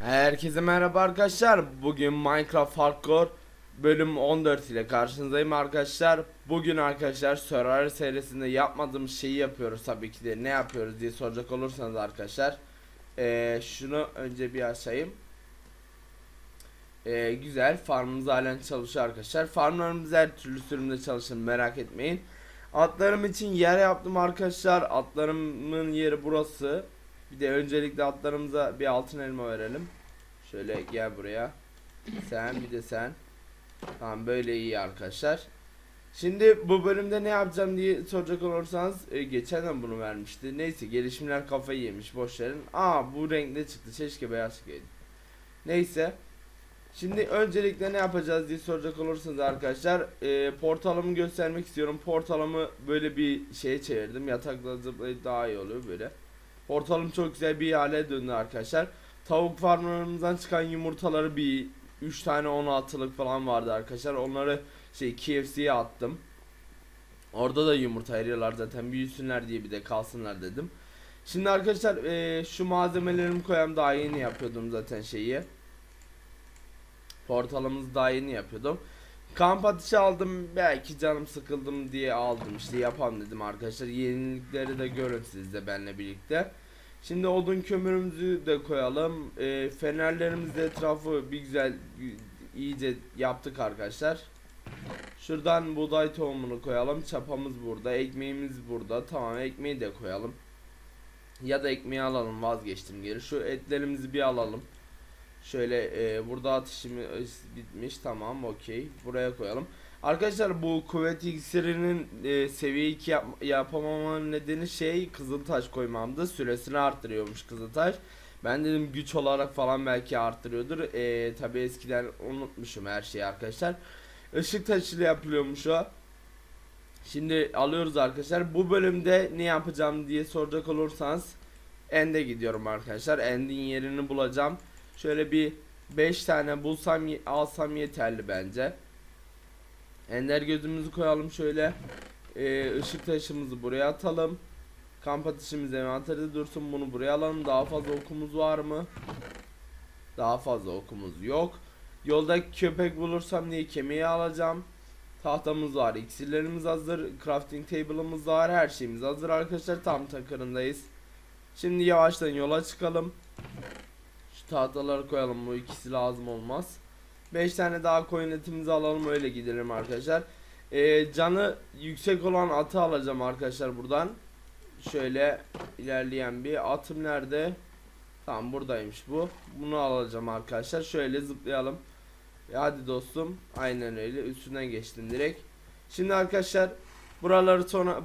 Herkese merhaba arkadaşlar. Bugün Minecraft Hardcore bölüm 14 ile karşınızdayım arkadaşlar. Bugün arkadaşlar Survivor serisinde yapmadığımız şeyi yapıyoruz tabii ki de. Ne yapıyoruz diye soracak olursanız arkadaşlar. Ee, şunu önce bir açayım. Ee, güzel. Farmımız halen çalışıyor arkadaşlar. Farmlarımız her türlü sürümde çalışır merak etmeyin. Atlarım için yer yaptım arkadaşlar. Atlarımın yeri burası. Bir de öncelikle atlarımıza bir altın elma verelim. Şöyle gel buraya. Sen bir de sen. Tamam böyle iyi arkadaşlar. Şimdi bu bölümde ne yapacağım diye soracak olursanız e, geçen de bunu vermişti. Neyse gelişimler kafayı yemiş boş. Aa bu renkte çıktı. Keşke beyaz çıkaydı. Neyse. Şimdi öncelikle ne yapacağız diye soracak olursanız arkadaşlar e, portalımı göstermek istiyorum. Portalımı böyle bir şeye çevirdim. Yatakla zıplayıp daha iyi oluyor böyle. Portalım çok güzel bir hale döndü arkadaşlar. Tavuk farmlarımızdan çıkan yumurtaları bir 3 tane 16'lık falan vardı arkadaşlar. Onları şey KFC'ye attım. Orada da yumurta eriyorlar zaten büyüsünler diye bir de kalsınlar dedim. Şimdi arkadaşlar eee, şu malzemelerimi koyayım daha yeni yapıyordum zaten şeyi. Portalımızı daha yeni yapıyordum. Kamp ateşi aldım belki canım sıkıldım diye aldım işte yapalım dedim arkadaşlar. Yenilikleri de görün siz de benimle birlikte. Şimdi odun kömürümüzü de koyalım. Ee, fenerlerimizi de etrafı bir güzel iyice yaptık arkadaşlar. Şuradan buğday tohumunu koyalım. Çapamız burada. Ekmeğimiz burada. Tamam ekmeği de koyalım. Ya da ekmeği alalım vazgeçtim geri. Şu etlerimizi bir alalım. Şöyle e, burada atışımız bitmiş. Tamam okey. Buraya koyalım. Arkadaşlar bu kuvvet iksirinin e, seviye 2 yap yapamamamın nedeni şey kızıltaş koymamdı. Süresini arttırıyormuş kızıltaş. Ben dedim güç olarak falan belki arttırıyordur. E, Tabi eskiden unutmuşum her şeyi arkadaşlar. Işık taşıyla yapılıyormuş o. Şimdi alıyoruz arkadaşlar. Bu bölümde ne yapacağım diye soracak olursanız End'e gidiyorum arkadaşlar. End'in yerini bulacağım. Şöyle bir 5 tane bulsam alsam yeterli bence. Ender gözümüzü koyalım şöyle. Ee, ışık taşımızı buraya atalım. Kamp ateşimiz envanterde dursun. Bunu buraya alalım. Daha fazla okumuz var mı? Daha fazla okumuz yok. Yolda köpek bulursam diye kemiği alacağım. Tahtamız var. iksirlerimiz hazır. Crafting table'ımız var. Her şeyimiz hazır arkadaşlar. Tam takırındayız. Şimdi yavaştan yola çıkalım. Şu tahtaları koyalım. Bu ikisi lazım olmaz. 5 tane daha coin etimizi alalım öyle gidelim arkadaşlar. Ee, canı yüksek olan atı alacağım arkadaşlar buradan. Şöyle ilerleyen bir atım nerede? Tamam buradaymış bu. Bunu alacağım arkadaşlar. Şöyle zıplayalım. E, hadi dostum. Aynen öyle. Üstünden geçtim direkt. Şimdi arkadaşlar buraları sonra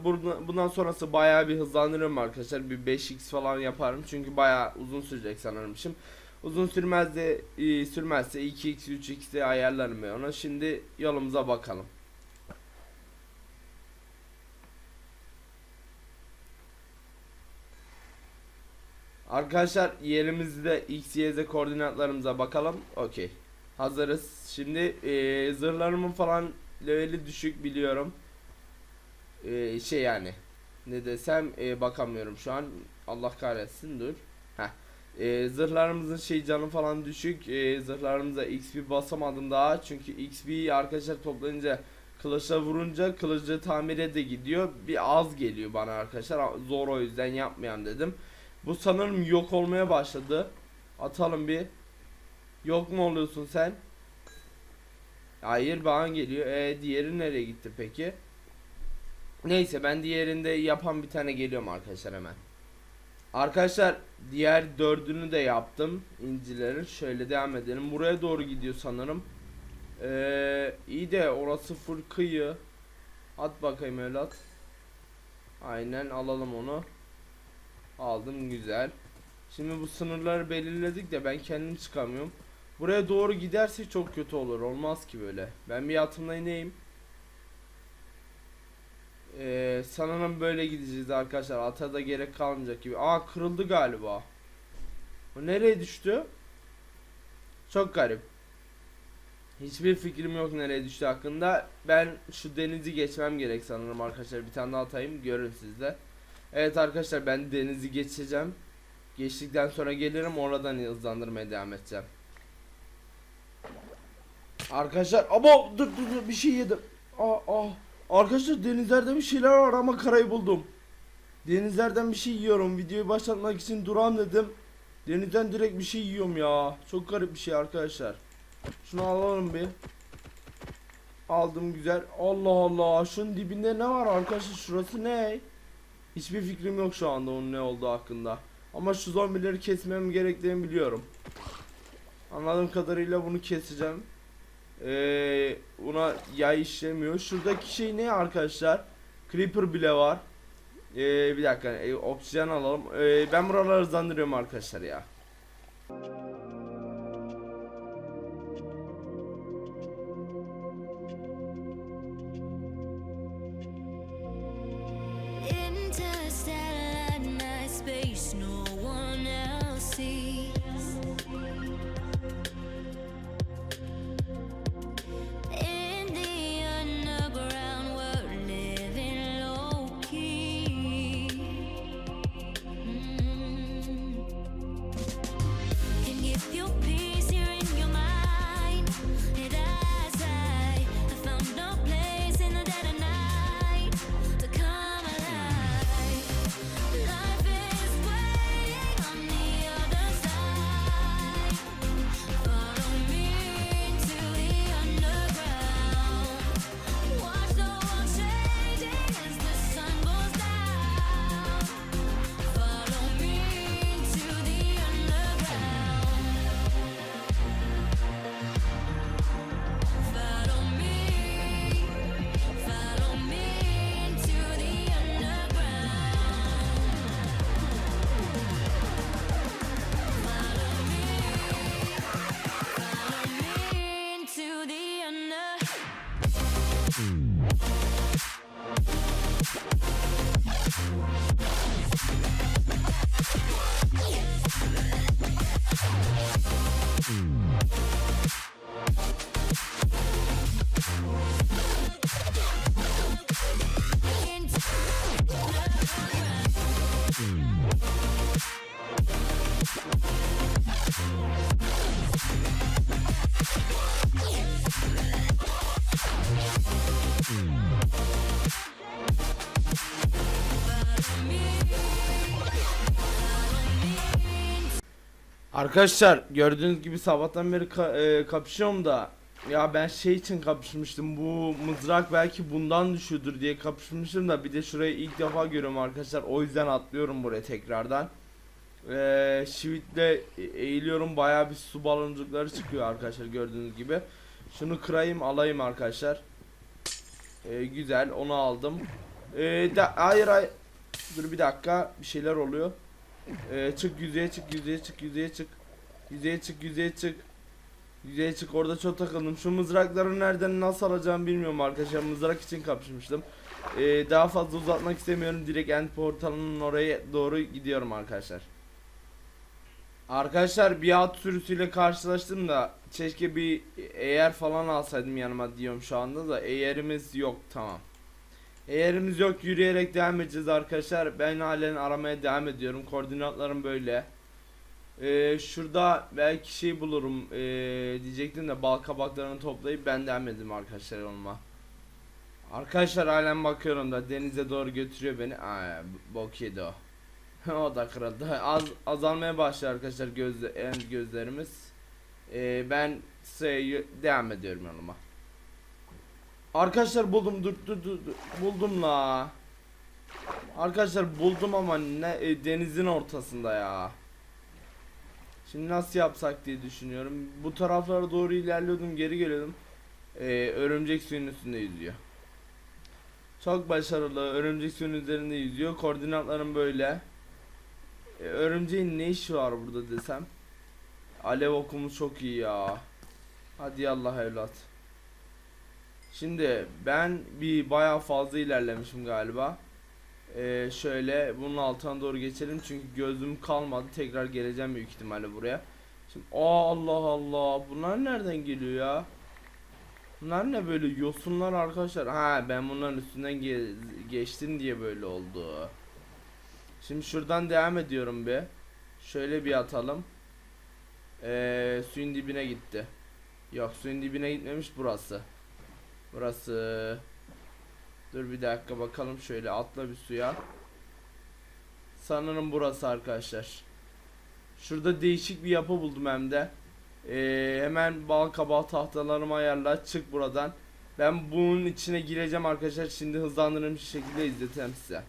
bundan sonrası bayağı bir hızlandırırım arkadaşlar. Bir 5x falan yaparım. Çünkü bayağı uzun sürecek sanırmışım. Uzun sürmez de e, sürmezse 2x 3x de ayarlarım ben ona. Şimdi yolumuza bakalım. Arkadaşlar yerimizde x, y, z koordinatlarımıza bakalım. Okey. Hazırız. Şimdi e, zırhlarımın falan leveli düşük biliyorum. E, şey yani. Ne desem e, bakamıyorum şu an. Allah kahretsin dur. E, zırhlarımızın şey canı falan düşük. E, zırhlarımıza XP basamadım daha. Çünkü XP'yi arkadaşlar toplayınca kılıçla vurunca kılıcı tamire de gidiyor. Bir az geliyor bana arkadaşlar. Zor o yüzden yapmayayım dedim. Bu sanırım yok olmaya başladı. Atalım bir. Yok mu oluyorsun sen? Hayır bana geliyor. E diğeri nereye gitti peki? Neyse ben diğerinde yapan bir tane geliyorum arkadaşlar hemen. Arkadaşlar diğer dördünü de yaptım incilerin. Şöyle devam edelim. Buraya doğru gidiyor sanırım. Ee, iyi de orası full. At bakayım evlat. Aynen alalım onu. Aldım güzel. Şimdi bu sınırları belirledik de ben kendim çıkamıyorum. Buraya doğru giderse çok kötü olur. Olmaz ki böyle. Ben bir atımla ineyim. Ee, sanırım böyle gideceğiz arkadaşlar. Ata da gerek kalmayacak gibi. Aa kırıldı galiba. O nereye düştü? Çok garip. Hiçbir fikrim yok nereye düştü hakkında. Ben şu denizi geçmem gerek sanırım arkadaşlar. Bir tane daha atayım. Görün siz de. Evet arkadaşlar ben denizi geçeceğim. Geçtikten sonra gelirim oradan hızlandırmaya devam edeceğim. Arkadaşlar abo dur dur dur bir şey yedim. Aa, aa. Arkadaşlar denizlerde bir şeyler var ama karayı buldum. Denizlerden bir şey yiyorum. Videoyu başlatmak için duram dedim. Denizden direkt bir şey yiyorum ya. Çok garip bir şey arkadaşlar. Şunu alalım bir. Aldım güzel. Allah Allah. Şunun dibinde ne var arkadaşlar? Şurası ne? Hiçbir fikrim yok şu anda onun ne olduğu hakkında. Ama şu zombileri kesmem gerektiğini biliyorum. Anladığım kadarıyla bunu keseceğim. Ee, buna yay işlemiyor. Şuradaki şey ne arkadaşlar? Creeper bile var. Ee, bir dakika. e, oksijen alalım. Ee, ben buraları hızlandırıyorum arkadaşlar ya. Arkadaşlar gördüğünüz gibi sabahtan beri ka- e, kapışıyorum da ya ben şey için kapışmıştım bu mızrak belki bundan düşüyordur diye kapışmıştım da bir de şurayı ilk defa görüyorum arkadaşlar o yüzden atlıyorum buraya tekrardan. Eee Şivitle eğiliyorum bayağı bir su baloncukları çıkıyor arkadaşlar gördüğünüz gibi. Şunu kırayım alayım arkadaşlar. Eee, güzel onu aldım. Da, hayır hayır. Dur bir dakika bir şeyler oluyor. Ee, çık yüzeye çık yüzeye çık yüzeye çık. Yüzeye çık yüzeye çık. Yüzeye çık orada çok takıldım. Şu mızrakları nereden nasıl alacağımı bilmiyorum arkadaşlar. Mızrak için kapışmıştım. Ee, Daha fazla uzatmak istemiyorum. Direkt end portalının oraya doğru gidiyorum arkadaşlar. Arkadaşlar bir at sürüsüyle karşılaştım da Keşke bir eğer falan alsaydım yanıma diyorum şu anda da. Eğerimiz yok tamam Eğerimiz yok yürüyerek devam edeceğiz arkadaşlar. Ben halen aramaya devam ediyorum. Koordinatlarım böyle. Ee, şurada belki şey bulurum ee, diyecektim de bal kabaklarını toplayıp ben devam edeyim arkadaşlar olma. Arkadaşlar halen bakıyorum da denize doğru götürüyor beni. Aa, bok yedi o. o da kırıldı. Az, azalmaya başlıyor arkadaşlar gözle, gözlerimiz. Ee, ben devam ediyorum yoluma. Arkadaşlar buldum dur dur dur buldum la. Arkadaşlar buldum ama ne e, denizin ortasında ya. Şimdi nasıl yapsak diye düşünüyorum. Bu taraflara doğru ilerliyordum geri geliyordum. Ee, örümcek suyun üstünde yüzüyor. Çok başarılı örümcek suyun üzerinde yüzüyor. Koordinatlarım böyle. Ee, örümceğin ne işi var burada desem. Alev okumuz çok iyi ya. Hadi Allah evlat. Şimdi ben bir bayağı fazla ilerlemişim galiba. Ee, şöyle bunun altına doğru geçelim çünkü gözüm kalmadı. Tekrar geleceğim büyük ihtimalle buraya. Şimdi aa Allah Allah bunlar nereden geliyor ya? Bunlar ne böyle yosunlar arkadaşlar? Ha ben bunların üstünden ge- geçtim diye böyle oldu. Şimdi şuradan devam ediyorum bir. Şöyle bir atalım. Ee, suyun dibine gitti. Yok suyun dibine gitmemiş burası. Burası. Dur bir dakika bakalım şöyle atla bir suya. Sanırım burası arkadaşlar. Şurada değişik bir yapı buldum hem de. Ee, hemen bal kabağı tahtalarımı ayarla çık buradan. Ben bunun içine gireceğim arkadaşlar. Şimdi hızlandırılmış şekilde izleteceğim size.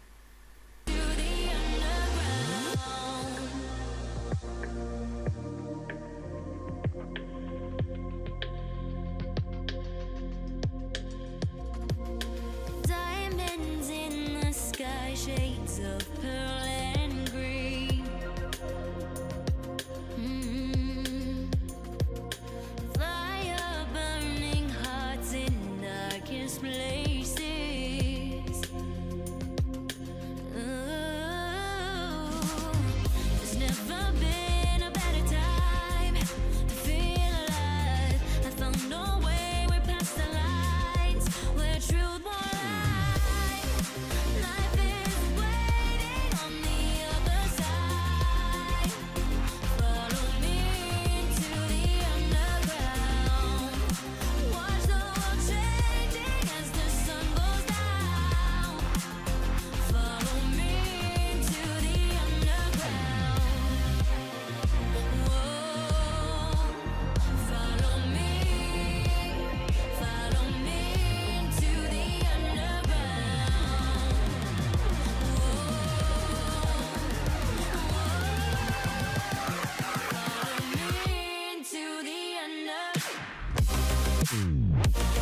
There's never been Mm.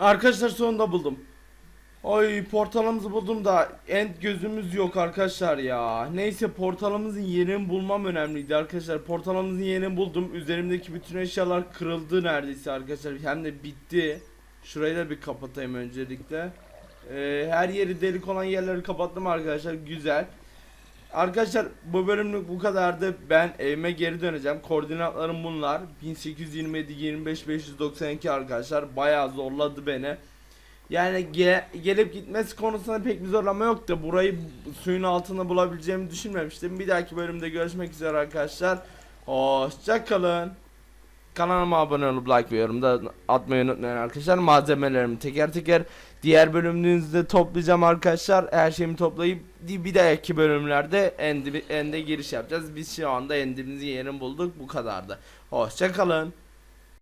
Arkadaşlar sonunda buldum. Ay portalımızı buldum da end gözümüz yok arkadaşlar ya. Neyse portalımızın yerini bulmam önemliydi arkadaşlar. Portalımızın yerini buldum. Üzerimdeki bütün eşyalar kırıldı neredeyse arkadaşlar. Hem de bitti. Şurayı da bir kapatayım öncelikle. Ee, her yeri delik olan yerleri kapattım arkadaşlar. Güzel. Arkadaşlar bu bölümlük bu kadardı. Ben evime geri döneceğim. Koordinatlarım bunlar. 1827 25 592 arkadaşlar. Bayağı zorladı beni. Yani ge- gelip gitmesi konusunda pek bir zorlama yok da burayı suyun altında bulabileceğimi düşünmemiştim. Bir dahaki bölümde görüşmek üzere arkadaşlar. Hoşçakalın. Kanalıma abone olup like ve yorum da atmayı unutmayın arkadaşlar. Malzemelerimi teker teker diğer bölümünüzde toplayacağım arkadaşlar. Her şeyimi toplayıp bir dahaki bölümlerde endi, ende giriş yapacağız. Biz şu anda endimizin yerini bulduk. Bu kadardı. Hoşçakalın.